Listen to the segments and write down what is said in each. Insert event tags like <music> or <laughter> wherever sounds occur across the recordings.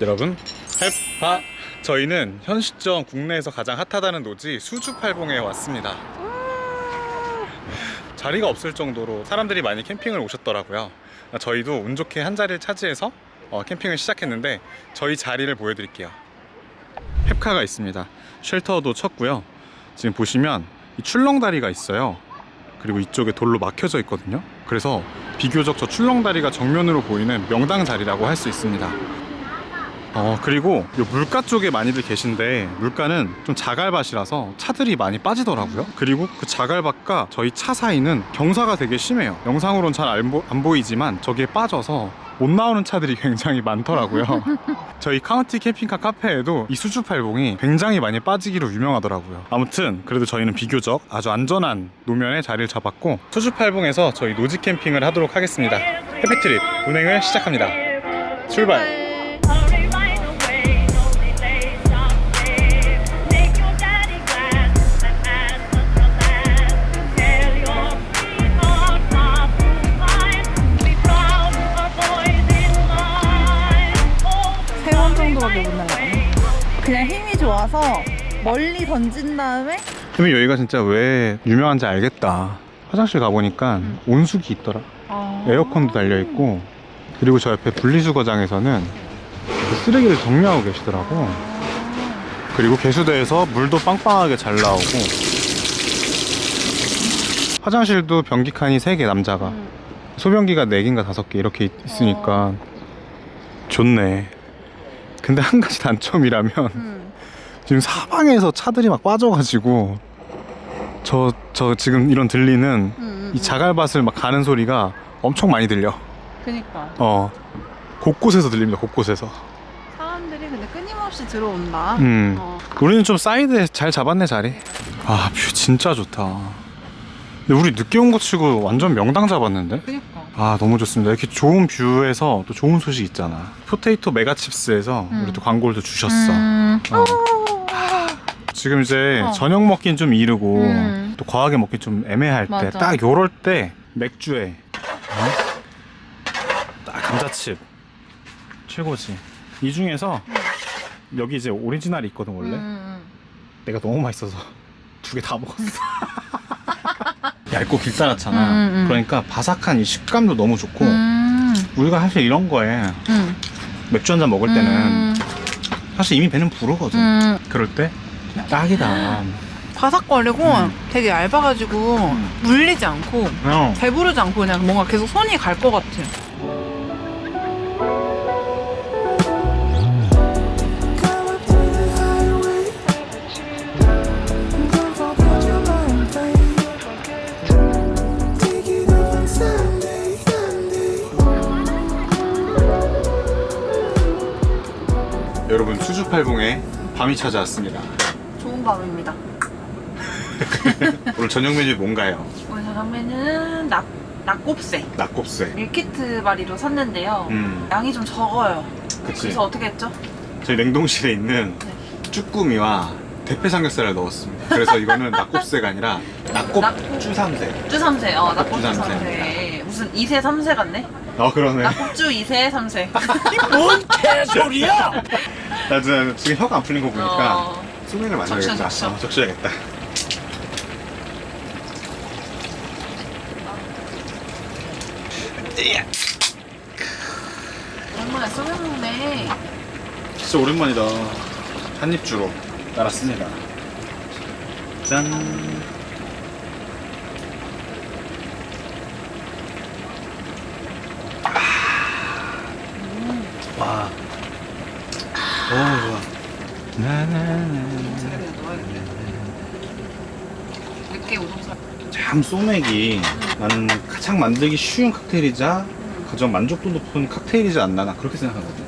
여러분. 햇파. 저희는 현 시점 국내에서 가장 핫하다는 노지 수주팔봉에 왔습니다. 자리가 없을 정도로 사람들이 많이 캠핑을 오셨더라고요. 저희도 운 좋게 한 자리를 차지해서 어, 캠핑을 시작했는데 저희 자리를 보여드릴게요. 햅카가 있습니다. 쉘터도 쳤고요. 지금 보시면 이 출렁다리가 있어요. 그리고 이쪽에 돌로 막혀져 있거든요. 그래서 비교적 저 출렁다리가 정면으로 보이는 명당 자리라고 할 수 있습니다 어 그리고 요 물가 쪽에 많이들 계신데 물가는 좀 자갈밭이라서 차들이 많이 빠지더라고요. 그리고 그 자갈밭과 저희 차 사이는 경사가 되게 심해요. 영상으론 잘안 보이지만 저기에 빠져서 못 나오는 차들이 <laughs> 굉장히 많더라고요. <laughs> 저희 카운티 캠핑카 카페에도 이 수주팔봉이 굉장히 많이 빠지기로 유명하더라고요. 아무튼 그래도 저희는 비교적 아주 안전한 노면에 자리를 잡았고 수주팔봉에서 저희 노지 캠핑을 하도록 하겠습니다. 해피트립 운행을 시작합니다. 출발 정도밖에 못 날아가네. 그냥 힘이 좋아서 멀리 던진 다음에 그러면 여기가 진짜 왜 유명한지 알겠다. 화장실 가보니까 온수기 있더라. 에어컨도 달려있고 그리고 저 옆에 분리수거장에서는 그 쓰레기를 정리하고 계시더라고. 그리고 개수대에서 물도 빵빵하게 잘 나오고. 화장실도 변기 칸이 3개 남자가. 소변기가 4개인가 5개 이렇게 있- 있으니까 좋네 근데 한 가지 단점이라면 음. 지금 사방에서 차들이 막 빠져가지고 저, 저 지금 이런 들리는 음, 음, 이 자갈밭을 막 가는 소리가 엄청 많이 들려. 그니까. 어. 곳곳에서 들립니다 곳곳에서. 사람들이 근데 끊임없이 들어온다. 음. 어. 우리는 좀 사이드에 잘 잡았네 자리. 아 뷰 진짜 좋다. 근데 우리 늦게 온 거 치고 완전 명당 잡았는데? 그니까. 아 너무 좋습니다 이렇게 좋은 뷰에서 또 좋은 소식 있잖아 포테이토 메가칩스에서 음. 우리 또 광고를 또 주셨어 음. 어. 지금 이제 어. 저녁 먹긴 좀 이르고 음. 또 과하게 먹기 좀 애매할 때 맞아. 딱 요럴 때 맥주에 어? 딱 감자칩 최고지 이 중에서 여기 이제 오리지널이 있거든 원래 음, 내가 너무 맛있어서 <laughs> 두 개 다 먹었어 <laughs> 얇고 길다랗잖아 음, 음. 그러니까 바삭한 이 식감도 너무 좋고 음. 우리가 사실 이런 거에 음. 맥주 한 잔 먹을 때는 음. 사실 이미 배는 부르거든 음. 그럴 때 딱이다 바삭거리고 음. 되게 얇아가지고 물리지 않고 어. 배부르지 않고 그냥 뭔가 계속 손이 갈 것 같아. 여러분 수주팔봉에 밤이 찾아왔습니다. 좋은 밤입니다. <laughs> 오늘 저녁 메뉴 뭔가요? 오늘 저녁에는 낙 낙곱새 낙곱새. 밀키트 바리로 샀는데요. 음, 양이 좀 적어요. 그치. 그래서 어떻게 했죠? 저희 냉동실에 있는 쭈꾸미와 대패 삼겹살을 넣었습니다. 그래서 이거는 낙곱새가 아니라 낙곱 낙- 쭈삼새. 쭈삼새, 어 낙곱쭈 쭈삼새. 삼새. 무슨 2세 3세 같네? 어 그러네. 낙곱쭈 2세 3세. 나 지금 지금 혀가 안 풀린 거 보니까 어, 소맥을 만들어야겠다. 적셔, 적셔. 어, 적셔야겠다. 정말 쏘면 먹네. 진짜 오랜만이다. 한입 주로 날았습니다. 짠. 오, 좋아. 나나나. 참 소맥이 나는 가장 만들기 쉬운 칵테일이자 가장 만족도 높은 칵테일이지 않나 나 그렇게 생각하거든.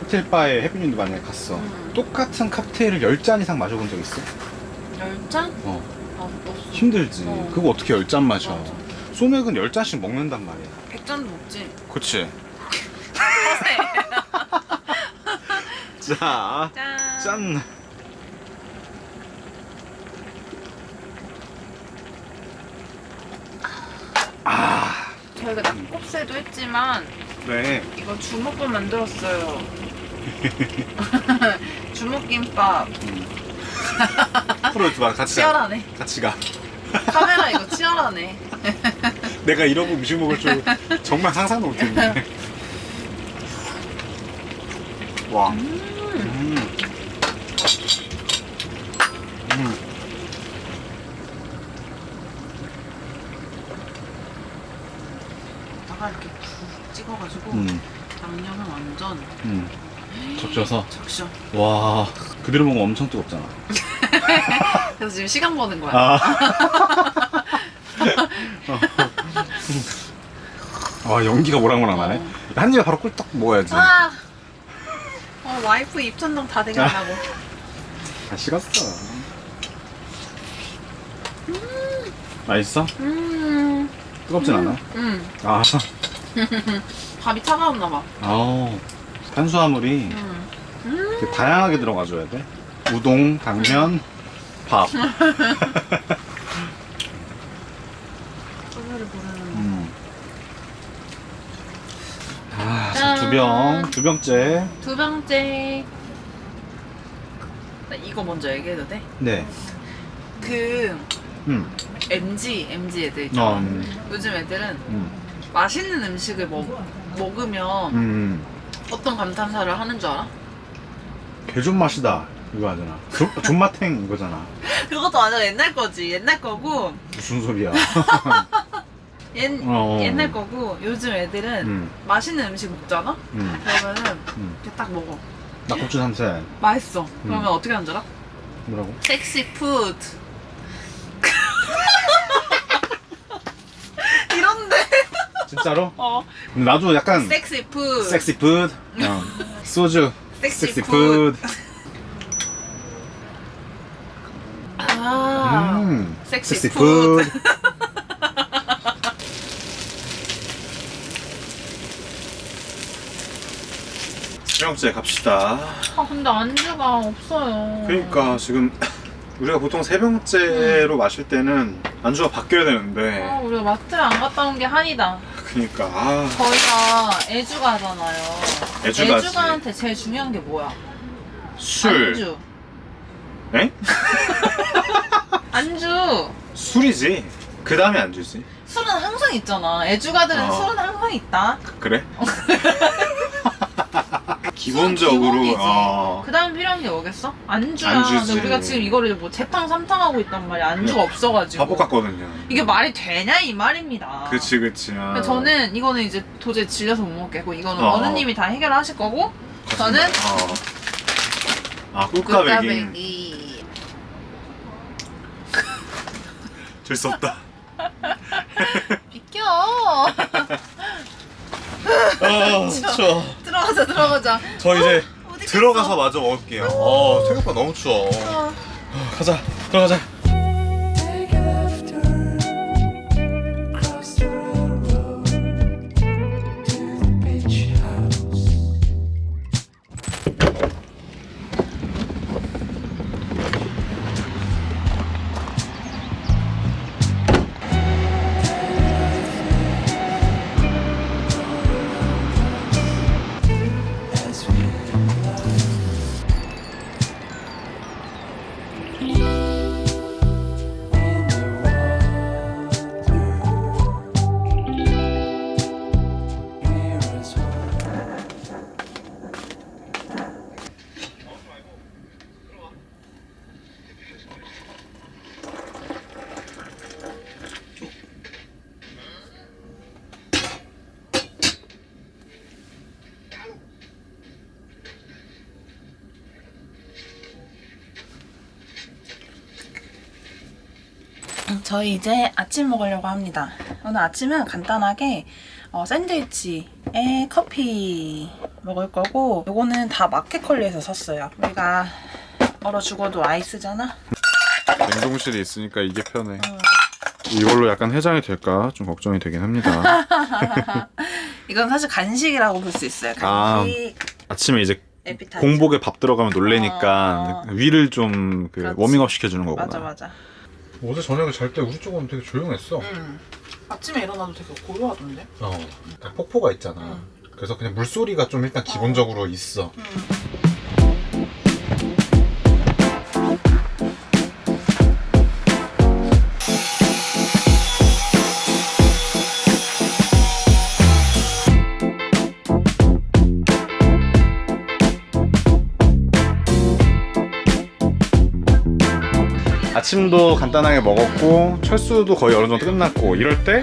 칵테일 바에 혜빈님도 만약에 갔어. 음. 똑같은 칵테일을 10잔 이상 마셔본 적 있어? 열 잔? 어. 아, 없어. 힘들지. 어. 그거 어떻게 10잔 마셔. 맞아. 소맥은 10잔씩 먹는단 말이야. 백 잔도 먹지. 그치? 허세. 자, 짠. 짠. 저희가 낙곱새 빡세도 했지만 네. 이거 주먹밥 만들었어요. <laughs> 주먹김밥 프로 유튜브 같이 치열하네. 같이 가. 카메라 이거 치열하네. <laughs> 내가 이러고 음식 먹을 줄 정말 상상도 못했네. <laughs> 와. 음. 음. 다가 이렇게 푹 찍어가지고 음. 양념은 완전 음. 적셔서. 적셔. 와. 그대로 먹으면 엄청 뜨겁잖아. <laughs> 그래서 지금 시간 버는 거야. 아. <laughs> <laughs> 아 연기가 모락모락나네. 어. 한 입에 바로 꿀떡 먹어야지. 아! 어, 와이프 입천장 다 돼가려고. 아 식었어. 맛있어? 음, 뜨겁진 않아? 음. 아, <laughs> 밥이 차가웠나 봐. 아우 탄수화물이 음. 이렇게 다양하게 들어가줘야 돼. 우동, 당면, 밥. <laughs> 소주를 부르는. 음. 아, 두 병, 두 병째. 두 번째. 나 이거 먼저 얘기해도 돼? 네. 그 음. MG, MG 애들 있잖아. 어, 음. 요즘 애들은 음. 맛있는 음식을 먹, 먹으면 음. 어떤 감탄사를 하는 줄 알아? 개존 맛이다. 이거 하잖아. 존, <laughs> 존맛탱 이거잖아. 그것도 완전 옛날 거지. 옛날 거고, 무슨 소리야. <laughs> 옛, 어. 옛날 거고, 요즘 애들은 음. 맛있는 음식 먹잖아? 음. 그러면은 음. 이렇게 딱 먹어. 낙국주 삼세. 맛있어. 그러면 어떻게 하는 줄 알아? 뭐라고? 섹시 푸드. <laughs> 이런데. 진짜로? 어. 나도 약간 섹시 푸드. 섹시 푸드. 어. 소주. 섹시 푸드. 아. 음. 섹시 푸드. <laughs> 푸드. 수영째 갑시다. 아 근데 안주가 없어요. 그러니까 지금 <laughs> 우리가 보통 세 병째로 마실 때는 안주가 바뀌어야 아, 되는데 우리가 마트를 안 갔다 온 게 한이다. 그러니까 아 저희가 애주가잖아요. 애주가지. 애주가한테 제일 중요한 게 뭐야? 술. 안주. 에? <laughs> 안주. 술이지. 그 다음에 안주지. 술은 항상 있잖아. 애주가들은 어. 술은 항상 있다. 그래? 기본적으로 기본이지. 어. 그 다음 필요한 게 뭐겠어? 안주야. 안주지. 근데 우리가 지금 이거를 뭐 재탕 삼탕 하고 있단 말이야. 안주가 없어가지고. 바보 같거든요. 이게 말이 되냐 이 말입니다. 그치 그치. 아. 근데 저는 이거는 이제 도저히 질려서 못 먹겠고 이거는 어. 어느님이 다 해결하실 거고 저는 어. 아 꿀까베기. 꿀까베기. 줄 수 없다. <laughs> 비켜. <laughs> 아 추워. 들어가자 들어가자. 저 이제 어디 들어가서 마저 먹을게요. 어 생각보다 너무 추워. 어. 가자 들어가자. 저희 이제 아침 먹으려고 합니다. 오늘 아침은 간단하게 어, 샌드위치에 커피 먹을 거고 요거는 다 마켓컬리에서 샀어요. 우리가 얼어 죽어도 아이스잖아. 냉동실에 있으니까 이게 편해. 이걸로 약간 해장이 될까 좀 걱정이 되긴 합니다. <laughs> 이건 사실 간식이라고 볼 수 있어요. 아. 간식. 아 침에 이제 에피타이저. 공복에 밥 들어가면 놀래니까 어. 위를 좀 그 그렇지. 워밍업 시켜주는 거구나. 맞아 맞아. 어제 저녁에 잘 때 우리 쪽은 되게 조용했어. 음. 아침에 일어나도 되게 고요하던데. 어, 폭포가 있잖아. 그래서 그냥 물소리가 좀 일단 기본적으로 있어. 아침도 간단하게 먹었고 철수도 거의 어느 정도 끝났고 이럴 때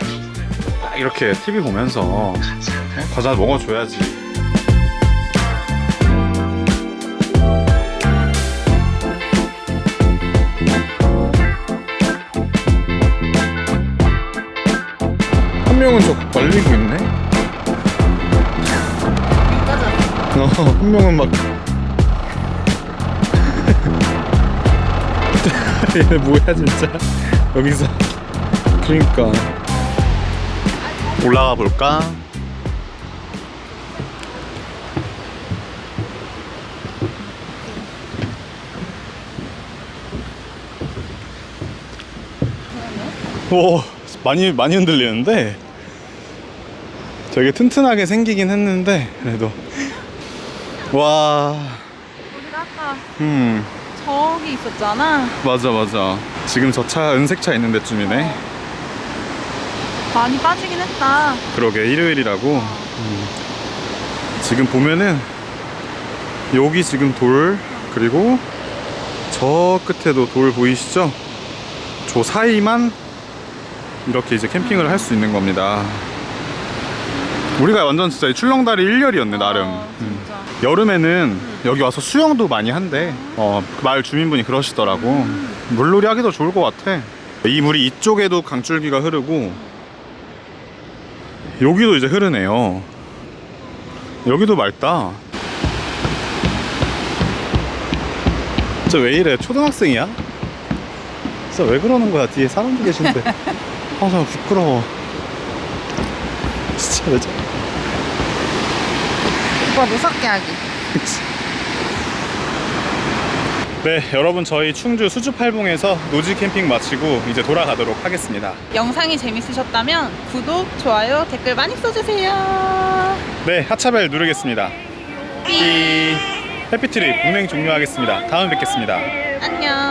딱 이렇게 TV 보면서 어? 과자 먹어줘야지. 한 명은 저 말리고 있네. 어, 한 명은 막. 얘 뭐야 진짜? 여기서. 그러니까. 올라가 볼까? 오 많이 많이 흔들리는데? 되게 튼튼하게 생기긴 했는데 그래도. 와. 우리가 아까 음. 저기 있었잖아. 맞아 맞아 지금 저 차 은색 차 있는 데쯤이네 많이 빠지긴 했다. 그러게 일요일이라고 음. 지금 보면은 여기 지금 돌 그리고 저 끝에도 돌 보이시죠 저 사이만 이렇게 이제 캠핑을 할 수 있는 겁니다 우리가 완전 진짜 이 출렁다리 1열이었네 나름 어, 음. 진짜. 여름에는 여기 와서 수영도 많이 한대. 어, 그 마을 주민분이 그러시더라고. 물놀이 하기도 좋을 것 같아. 이 물이 이쪽에도 강줄기가 흐르고, 여기도 이제 흐르네요. 여기도 맑다. 진짜 왜 이래? 초등학생이야? 진짜 왜 그러는 거야? 뒤에 사람도 계신데. <laughs> 아, 나 부끄러워. 진짜 왜 저래? 오빠 무섭게 하기. <laughs> 네, 여러분 저희 충주 수주팔봉에서 노지 캠핑 마치고 이제 돌아가도록 하겠습니다. 영상이 재밌으셨다면 구독, 좋아요, 댓글 많이 써주세요. 네, 하차벨 누르겠습니다. 삐. 해피트립 운행 종료하겠습니다. 다음에 뵙겠습니다. 안녕.